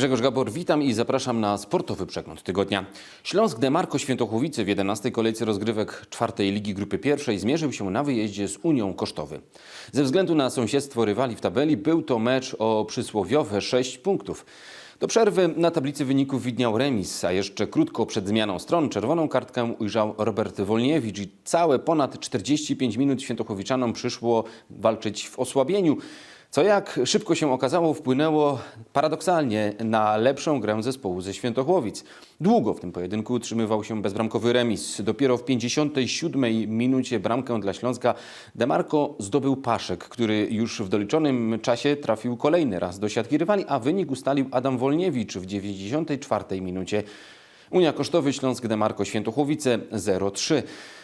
Grzegorz Gabor, witam i zapraszam na sportowy przegląd tygodnia. Śląsk Demarko Świętochłowice w 11 kolejce rozgrywek czwartej Ligi Grupy Pierwszej zmierzył się na wyjeździe z Unią Kosztowy. Ze względu na sąsiedztwo rywali w tabeli był to mecz o przysłowiowe 6 punktów. Do przerwy na tablicy wyników widniał remis, a jeszcze krótko przed zmianą stron czerwoną kartkę ujrzał Robert Wolniewicz i całe ponad 45 minut Świętochłowiczanom przyszło walczyć w osłabieniu. Co jak szybko się okazało, wpłynęło paradoksalnie na lepszą grę zespołu ze Świętochłowic. Długo w tym pojedynku utrzymywał się bezbramkowy remis. Dopiero w 57 minucie bramkę dla Śląska Demarco zdobył Paszek, który już w doliczonym czasie trafił kolejny raz do siatki rywali, a wynik ustalił Adam Wolniewicz w 94 minucie. Unia Kosztowy Śląsk Demarko Świętochłowice 0-3.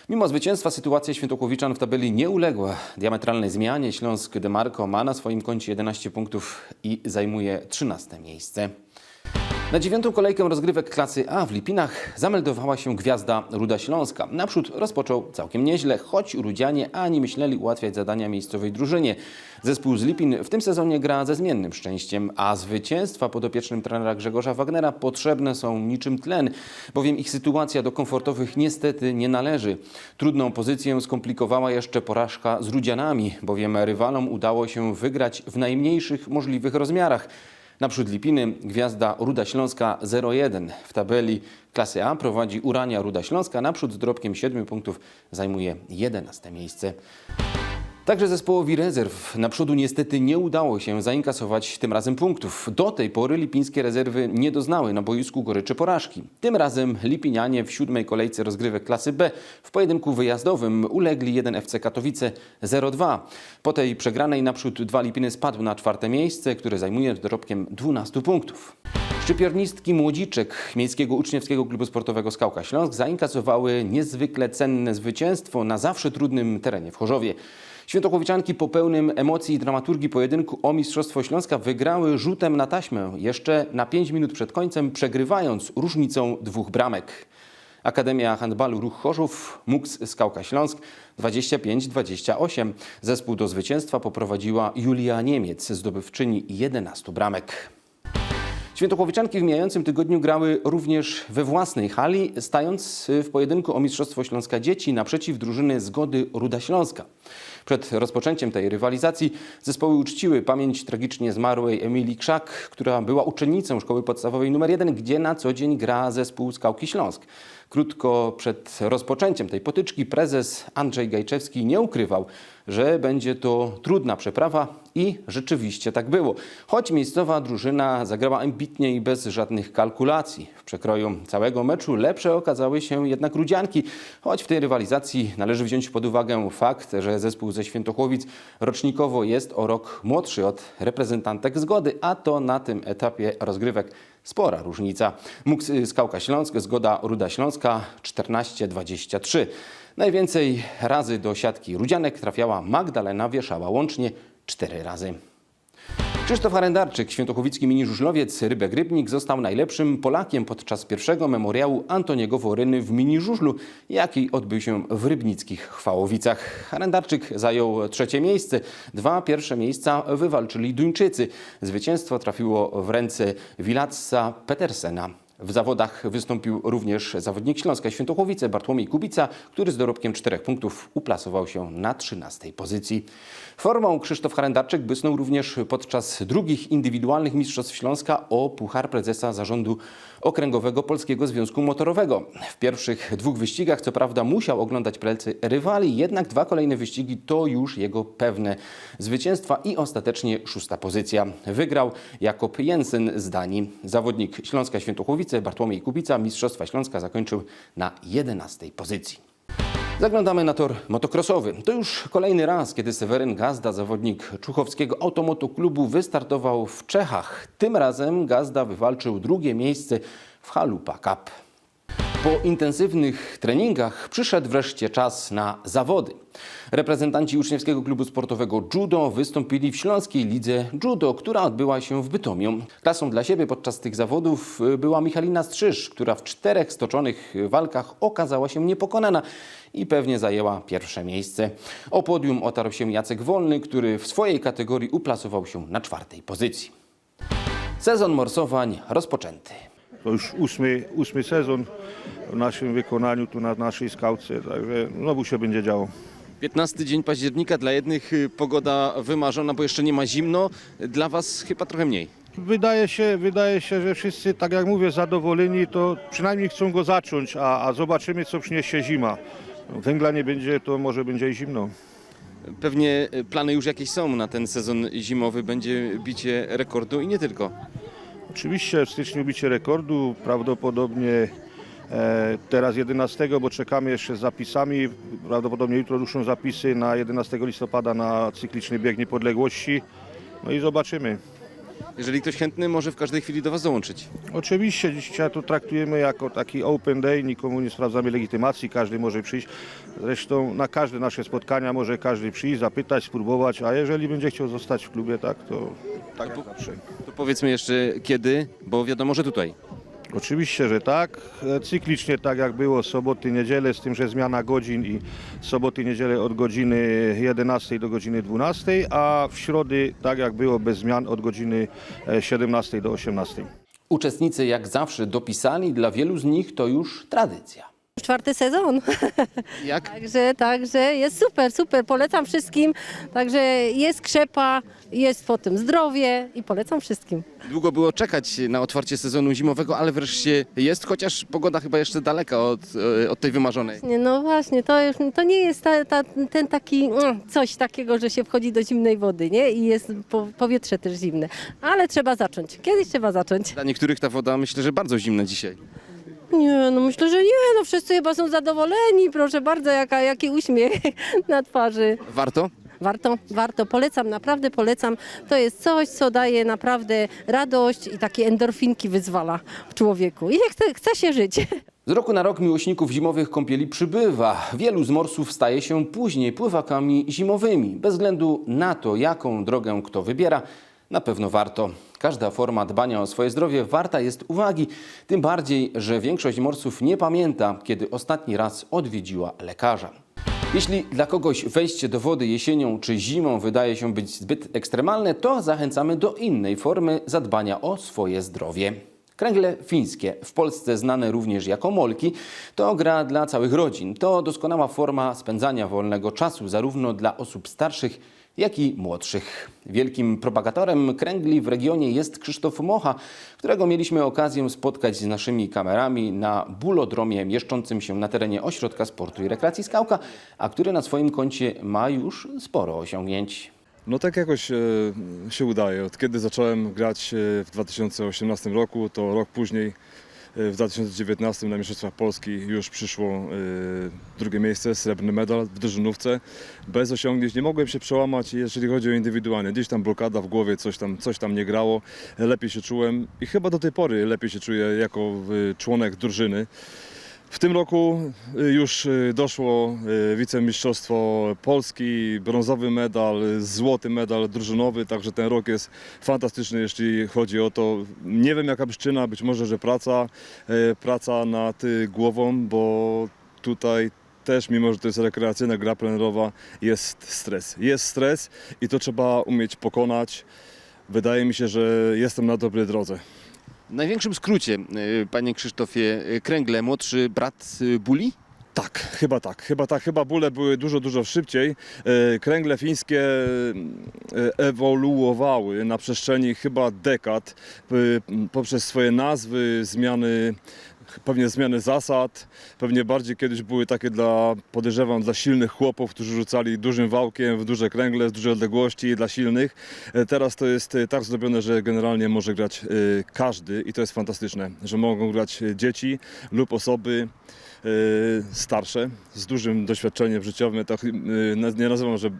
Mimo zwycięstwa sytuacja Świętochłowiczan w tabeli nie uległa diametralnej zmianie. Śląsk Demarko ma na swoim koncie 11 punktów i zajmuje 13 miejsce. Na dziewiątą kolejkę rozgrywek klasy A w Lipinach zameldowała się gwiazda Ruda Śląska. Naprzód rozpoczął całkiem nieźle, choć Rudzianie ani myśleli ułatwiać zadania miejscowej drużynie. Zespół z Lipin w tym sezonie gra ze zmiennym szczęściem, a zwycięstwa podopiecznym trenera Grzegorza Wagnera potrzebne są niczym tlen, bowiem ich sytuacja do komfortowych niestety nie należy. Trudną pozycję skomplikowała jeszcze porażka z Rudzianami, bowiem rywalom udało się wygrać w najmniejszych możliwych rozmiarach. Naprzód Lipiny gwiazda Ruda Śląska 0-1. W tabeli klasy A prowadzi Urania Ruda Śląska. Naprzód z dorobkiem 7 punktów zajmuje 11 miejsce. Także zespołowi rezerw na przodu niestety nie udało się zainkasować tym razem punktów. Do tej pory lipińskie rezerwy nie doznały na boisku goryczy porażki. Tym razem Lipinianie w siódmej kolejce rozgrywek klasy B w pojedynku wyjazdowym ulegli 1 FC Katowice 0-2. Po tej przegranej naprzód dwa Lipiny spadł na czwarte miejsce, które zajmuje dorobkiem 12 punktów. Szczypiornistki Młodziczek Miejskiego Uczniowskiego Klubu Sportowego Skałka Śląsk zainkasowały niezwykle cenne zwycięstwo na zawsze trudnym terenie w Chorzowie. Świętochłowiczanki po pełnym emocji i dramaturgii pojedynku o Mistrzostwo Śląska wygrały rzutem na taśmę jeszcze na 5 minut przed końcem, przegrywając różnicą dwóch bramek. Akademia Handbalu Ruch Chorzów, MUKS Skałka Śląsk 25-28. Zespół do zwycięstwa poprowadziła Julia Niemiec, zdobywczyni 11 bramek. Świętochłowiczanki w mijającym tygodniu grały również we własnej hali, stając w pojedynku o Mistrzostwo Śląska Dzieci naprzeciw drużyny Zgody Ruda Śląska. Przed rozpoczęciem tej rywalizacji zespoły uczciły pamięć tragicznie zmarłej Emilii Krzak, która była uczennicą szkoły podstawowej nr 1, gdzie na co dzień gra zespół Skałki Śląsk. Krótko przed rozpoczęciem tej potyczki prezes Andrzej Gajczewski nie ukrywał, że będzie to trudna przeprawa i rzeczywiście tak było. Choć miejscowa drużyna zagrała ambitnie i bez żadnych kalkulacji. W przekroju całego meczu lepsze okazały się jednak Rudzianki, choć w tej rywalizacji należy wziąć pod uwagę fakt, że zespół ze Świętochłowic rocznikowo jest o rok młodszy od reprezentantek Zgody, a to na tym etapie rozgrywek spora różnica. MUKS Skałka Śląsk, Zgoda Ruda Śląska 14-23. Najwięcej razy do siatki Rudzianek trafiała Magdalena Wieszała, łącznie 4 razy. Krzysztof Arendarczyk, świętochowicki mini żużlowiec Rybek Rybnik, został najlepszym Polakiem podczas pierwszego memoriału Antoniego Woryny w mini żużlu, jaki odbył się w rybnickich Chwałowicach. Arendarczyk zajął trzecie miejsce. Dwa pierwsze miejsca wywalczyli Duńczycy. Zwycięstwo trafiło w ręce Wilatsa Petersena. W zawodach wystąpił również zawodnik Śląska Świętochłowice Bartłomiej Kubica, który z dorobkiem czterech punktów uplasował się na 13 pozycji. Formą Krzysztof Harendarczyk błysnął również podczas drugich indywidualnych Mistrzostw Śląska o Puchar Prezesa Zarządu Okręgowego Polskiego Związku Motorowego. W pierwszych dwóch wyścigach co prawda musiał oglądać plecy rywali, jednak dwa kolejne wyścigi to już jego pewne zwycięstwa i ostatecznie szósta pozycja. Wygrał Jakob Jensen z Danii. Zawodnik Śląska Świętochłowice Bartłomiej Kubica Mistrzostwa Śląska zakończył na 11 pozycji. Zaglądamy na tor motocrossowy. To już kolejny raz, kiedy Seweryn Gazda, zawodnik Czuchowskiego Automotoklubu, wystartował w Czechach. Tym razem Gazda wywalczył drugie miejsce w Halupa Cup. Po intensywnych treningach przyszedł wreszcie czas na zawody. Reprezentanci Uczniowskiego Klubu Sportowego Judo wystąpili w Śląskiej Lidze Judo, która odbyła się w Bytomiu. Klasą dla siebie podczas tych zawodów y, była Michalina Strzyż, która w czterech stoczonych walkach okazała się niepokonana i pewnie zajęła pierwsze miejsce. O podium otarł się Jacek Wolny, który w swojej kategorii uplasował się na czwartej pozycji. Sezon morsowań rozpoczęty. To już ósmy, ósmy sezon w naszym wykonaniu, tu na naszej skałce, także znowu się będzie działo. 15 dzień października, dla jednych y, pogoda wymarzona, bo jeszcze nie ma zimno, dla Was chyba trochę mniej. Wydaje się, wydaje się, że wszyscy, tak jak mówię, zadowoleni, to przynajmniej chcą go zacząć, a, a zobaczymy, co przyniesie zima. Węgla nie będzie, to może będzie i zimno. Pewnie plany już jakieś są na ten sezon zimowy, będzie bicie rekordu i nie tylko. Oczywiście w styczniu bicie rekordu, prawdopodobnie e, teraz 11, bo czekamy jeszcze z zapisami. Prawdopodobnie jutro ruszą zapisy na 11 listopada na cykliczny bieg niepodległości. No i zobaczymy. Jeżeli ktoś chętny, może w każdej chwili do Was dołączyć. Oczywiście dzisiaj to traktujemy jako taki open day, nikomu nie sprawdzamy legitymacji, każdy może przyjść. Zresztą na każde nasze spotkania może każdy przyjść, zapytać, spróbować, a jeżeli będzie chciał zostać w klubie, tak to tak jak zawsze. To powiedzmy jeszcze kiedy, bo wiadomo, że tutaj. Oczywiście, że tak. E, Cyklicznie tak jak było soboty, niedzielę, z tym, że zmiana godzin i soboty, niedzielę od godziny 11 do godziny 12, a w środy tak jak było bez zmian od godziny e, 17 do 18. Uczestnicy jak zawsze dopisali, dla wielu z nich to już tradycja. Czwarty sezon. Jak? Także, także jest super, super. Polecam wszystkim. Także jest krzepa, jest po tym zdrowie i polecam wszystkim. Długo było czekać na otwarcie sezonu zimowego, ale wreszcie jest, chociaż pogoda chyba jeszcze daleka od, e, od tej wymarzonej. Nie, No właśnie, to, już, to nie jest ta, ta, ten taki mm, coś takiego, że się wchodzi do zimnej wody, nie? I jest po, powietrze też zimne. Ale trzeba zacząć. Kiedyś trzeba zacząć. Dla niektórych ta woda myślę, że bardzo zimna dzisiaj. Nie, no myślę, że nie. No wszyscy chyba są zadowoleni. Proszę bardzo, jaka, jaki uśmiech na twarzy. Warto? Warto, warto, polecam, naprawdę polecam. To jest coś, co daje naprawdę radość i takie endorfinki wyzwala w człowieku. I chce, chce się żyć. Z roku na rok miłośników zimowych kąpieli przybywa. Wielu z morsów staje się później pływakami zimowymi. Bez względu na to, jaką drogę kto wybiera, na pewno warto. Każda forma dbania o swoje zdrowie warta jest uwagi. Tym bardziej, że większość morsów nie pamięta, kiedy ostatni raz odwiedziła lekarza. Jeśli dla kogoś wejście do wody jesienią czy zimą wydaje się być zbyt ekstremalne, to zachęcamy do innej formy zadbania o swoje zdrowie. Kręgle fińskie, w Polsce znane również jako molki, to gra dla całych rodzin. To doskonała forma spędzania wolnego czasu zarówno dla osób starszych, jak i młodszych. Wielkim propagatorem kręgli w regionie jest Krzysztof Mocha, którego mieliśmy okazję spotkać z naszymi kamerami na bulodromie mieszczącym się na terenie Ośrodka Sportu i Rekreacji Skałka, a który na swoim koncie ma już sporo osiągnięć. No tak jakoś e, się udaje. Od kiedy zacząłem grać e, w 2018 roku, to rok później w 2019 na Mistrzostwach Polski już przyszło e, drugie miejsce, srebrny medal w drużynówce. Bez osiągnięć nie mogłem się przełamać, jeżeli chodzi o indywidualnie. Gdzieś tam blokada w głowie, coś tam, coś tam nie grało. Lepiej się czułem i chyba do tej pory lepiej się czuję jako e, członek drużyny. W tym roku y, już y, doszło y, wicemistrzostwo Polski, brązowy medal, złoty medal drużynowy, także ten rok jest fantastyczny, jeśli chodzi o to. Nie wiem jaka przyczyna, być może, że praca, praca nad głową, bo tutaj też, mimo że to jest rekreacyjna gra plenerowa, jest stres. Jest stres i to trzeba umieć pokonać. Wydaje mi się, że jestem na dobrej drodze. W największym skrócie, y, panie Krzysztofie, y, kręgle, młodszy brat y, Buli? Tak, chyba tak. Chyba tak. Chyba bóle były dużo, dużo szybciej. Kręgle fińskie ewoluowały na przestrzeni chyba dekad poprzez swoje nazwy, zmiany pewnie zmiany zasad, pewnie bardziej kiedyś były takie dla, podejrzewam, dla silnych chłopów, którzy rzucali dużym wałkiem w duże kręgle z dużej odległości dla silnych. E, Teraz to jest e, tak zrobione, że generalnie może grać e, każdy i to jest fantastyczne, że mogą grać dzieci lub osoby starsze z dużym doświadczeniem życiowym, tak, na- nie nazywam, że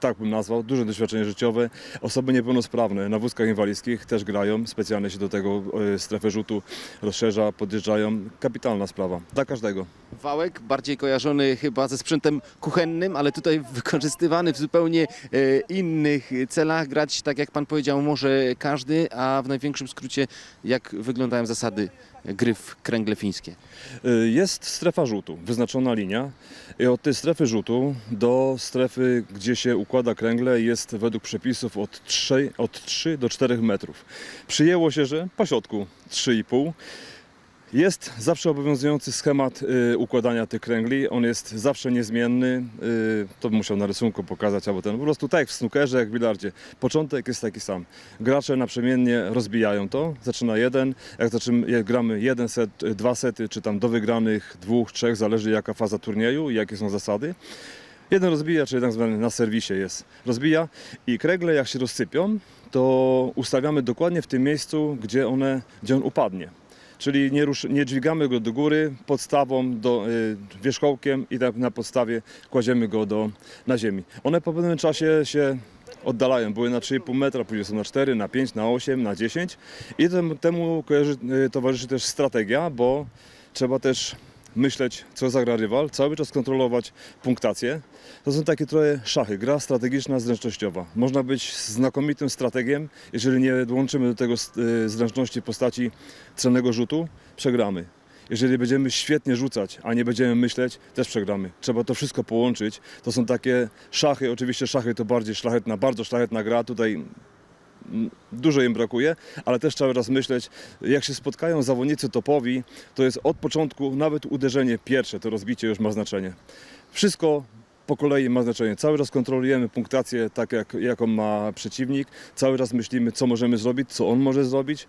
tak bym nazwał, duże doświadczenie życiowe. Osoby niepełnosprawne na wózkach inwalidzkich też grają, specjalnie się do tego e, strefę rzutu rozszerza, podjeżdżają. Kapitalna sprawa, dla każdego. Wałek, bardziej kojarzony chyba ze sprzętem kuchennym, ale tutaj wykorzystywany w zupełnie e, innych celach. Grać, tak jak pan powiedział, może każdy, a w największym skrócie, jak wyglądają zasady gry w kręgle fińskie? Y, Jest strefa rzutu, wyznaczona linia i od tej strefy rzutu do strefy, gdzie się układa kręgle jest według przepisów od 3, od 3 do 4 metrów. Przyjęło się, że po środku 3,5. Jest zawsze obowiązujący schemat y, układania tych kręgli. On jest zawsze niezmienny. Y, to bym musiał na rysunku pokazać, albo ten. Po prostu tak jak w snookerze, jak w bilardzie. Początek jest taki sam. Gracze naprzemiennie rozbijają to. Zaczyna jeden. Jak, zaczynamy, jak gramy jeden set, y, dwa sety, czy tam do wygranych dwóch, trzech, zależy jaka faza turnieju i jakie są zasady. Jeden rozbija, czyli tak zwany na serwisie jest. Rozbija i kręgle jak się rozsypią, to ustawiamy dokładnie w tym miejscu, gdzie, one, gdzie on upadnie. Czyli nie, rusz, nie dźwigamy go do góry podstawą, do, y, wierzchołkiem i tak na podstawie kładziemy go do, na ziemi. One po pewnym czasie się oddalają. Były na 3,5 metra, później są na 4, na 5, na 8, na 10. I temu, temu kojarzy, y, towarzyszy też strategia, bo trzeba też myśleć, co zagra rywal, cały czas kontrolować punktację. To są takie trochę szachy, gra strategiczna, zręcznościowa. Można być znakomitym strategiem, jeżeli nie dołączymy do tego y, zręczności postaci cennego rzutu, przegramy. Jeżeli będziemy świetnie rzucać, a nie będziemy myśleć, też przegramy. Trzeba to wszystko połączyć. To są takie szachy, oczywiście szachy to bardziej szlachetna, bardzo szlachetna gra. Tutaj dużo im brakuje, ale też trzeba raz myśleć, jak się spotkają zawodnicy topowi, to jest od początku, nawet uderzenie pierwsze, to rozbicie już ma znaczenie. Wszystko po kolei ma znaczenie. Cały czas kontrolujemy punktację tak, jak, jaką ma przeciwnik. Cały czas myślimy, co możemy zrobić, co on może zrobić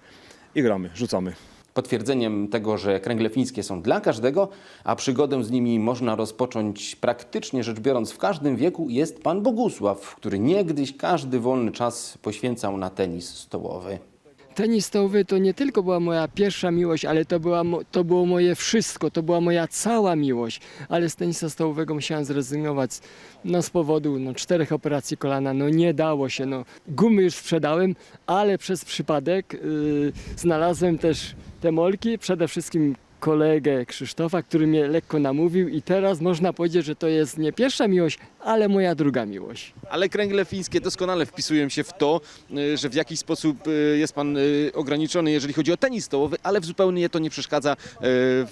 i gramy, rzucamy. Potwierdzeniem tego, że kręgle fińskie są dla każdego, a przygodę z nimi można rozpocząć praktycznie rzecz biorąc w każdym wieku, jest pan Bogusław, który niegdyś każdy wolny czas poświęcał na tenis stołowy. Tenis stołowy to nie tylko była moja pierwsza miłość, ale to, była, to było moje wszystko, to była moja cała miłość. Ale z tenisa stołowego musiałem zrezygnować no, z powodu no, czterech operacji kolana. No nie dało się. No. Gumy już sprzedałem, ale przez przypadek yy, znalazłem też te molki, przede wszystkim kolegę Krzysztofa, który mnie lekko namówił i teraz można powiedzieć, że to jest nie pierwsza miłość, ale moja druga miłość. Ale kręgle fińskie doskonale wpisują się w to, y, że w jakiś sposób y, jest pan y, ograniczony, jeżeli chodzi o tenis stołowy, ale w zupełnie to nie przeszkadza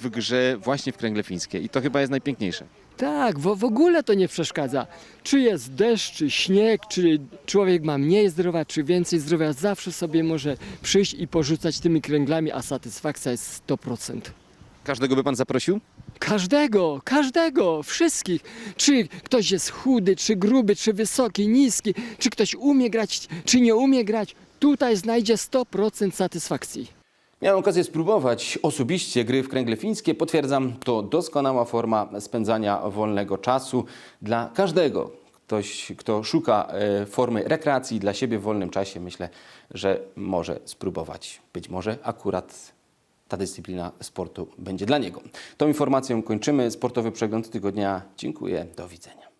w grze właśnie w kręgle fińskie. I to chyba jest najpiękniejsze. Tak, w, w ogóle to nie przeszkadza. Czy jest deszcz, czy śnieg, czy człowiek ma mniej zdrowia, czy więcej zdrowia, zawsze sobie może przyjść i porzucać tymi kręglami, a satysfakcja jest 100%. Każdego by pan zaprosił? Każdego, każdego, wszystkich. Czy ktoś jest chudy, czy gruby, czy wysoki, niski, czy ktoś umie grać, czy nie umie grać, tutaj znajdzie 100% satysfakcji. Miałem okazję spróbować osobiście gry w kręgle fińskie. Potwierdzam, to doskonała forma spędzania wolnego czasu dla każdego. Ktoś, kto szuka e, formy rekreacji dla siebie w wolnym czasie, myślę, że może spróbować. Być może akurat ta dyscyplina sportu będzie dla niego. Tą informacją kończymy sportowy przegląd tygodnia. Dziękuję, do widzenia.